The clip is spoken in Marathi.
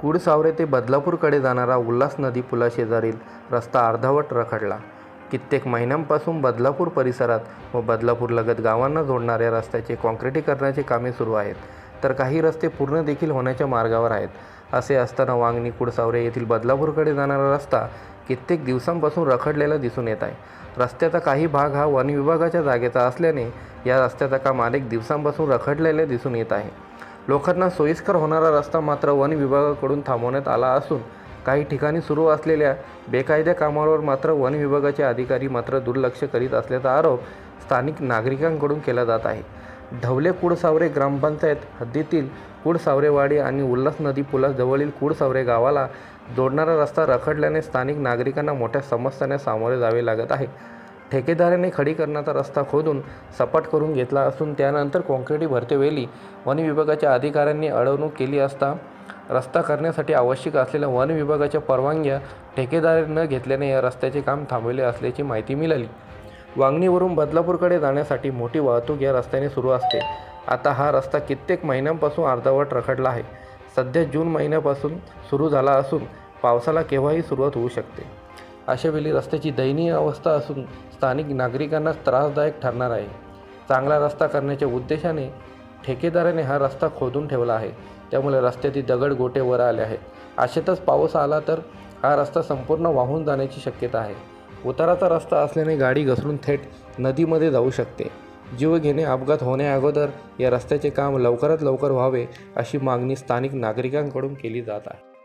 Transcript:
कुडसावरे ते बदलापूरकडे जाणारा उल्हास नदी पुलाशेजारील रस्ता अर्धवट रखडला. कित्येक महिन्यांपासून बदलापूर परिसरात व बदलापूरलगत गावांना जोडणाऱ्या रस्त्याचे काँक्रिटीकरणाचे कामे सुरू आहेत. तर काही रस्ते पूर्ण देखील होण्याच्या मार्गावर आहेत. असे असताना वांगणी कुडसावरे येथील बदलापूरकडे जाणारा रस्ता कित्येक दिवसांपासून रखडलेला दिसून येत आहे. रस्त्याचा काही भाग हा वनविभागाच्या जागेचा असल्याने या रस्त्याचं काम अनेक दिवसांपासून रखडलेले दिसून येत आहे. लोकांना सोयीस्कर होणारा रस्ता मात्र वन विभागाकडून थांबवण्यात आला असून काही ठिकाणी सुरू असलेल्या बेकायद्या कामावर मात्र वन विभागाचे अधिकारी मात्र दुर्लक्ष करीत असल्याचा आरोप स्थानिक नागरिकांकडून केला जात आहे. ढवले कुडसावरे ग्रामपंचायत हद्दीतील कुडसावरेवाडी आणि उल्हास नदी पुलाजवळील कुडसावरे गावाला जोडणारा रस्ता रखडल्याने स्थानिक नागरिकांना मोठ्या समस्यांना सामोरे जावे लागत आहे. ठेकेदाराने खडीकरणाचा रस्ता खोदून सपाट करून घेतला असून त्यानंतर काँक्रिटी भरतेवेळी वन विभागाच्या अधिकाऱ्यांनी अडवणूक केली असता रस्ता करण्यासाठी आवश्यक असलेल्या वन विभागाच्या परवानग्या ठेकेदाराने न घेतल्याने या रस्त्याचे काम थांबवले असल्याची माहिती मिळाली. वांगणीवरून बदलापूरकडे जाण्यासाठी मोठी वाहतूक या रस्त्याने सुरू असते. आता हा रस्ता कित्येक महिन्यांपासून अर्धवट रखडला आहे. सध्या जून महिन्यापासून सुरू झाला असून पावसाला केव्हाही सुरुवात होऊ शकते. अशावेळी रस्त्याची दयनीय अवस्था असून स्थानिक नागरिकांना त्रासदायक ठरणार आहे. चांगला रस्ता करण्याच्या उद्देशाने ठेकेदाराने हा रस्ता खोदून ठेवला आहे. त्यामुळे रस्त्यातील दगड गोटे वर आले आहेत. अशातच पाऊस आला तर हा रस्ता संपूर्ण वाहून जाण्याची शक्यता आहे. उताराचा रस्ता असल्याने गाडी घसरून थेट नदीमध्ये जाऊ शकते. जीवघेणे अपघात होण्याअगोदर या रस्त्याचे काम लवकरात लवकर व्हावे अशी मागणी स्थानिक नागरिकांकडून केली जात आहे.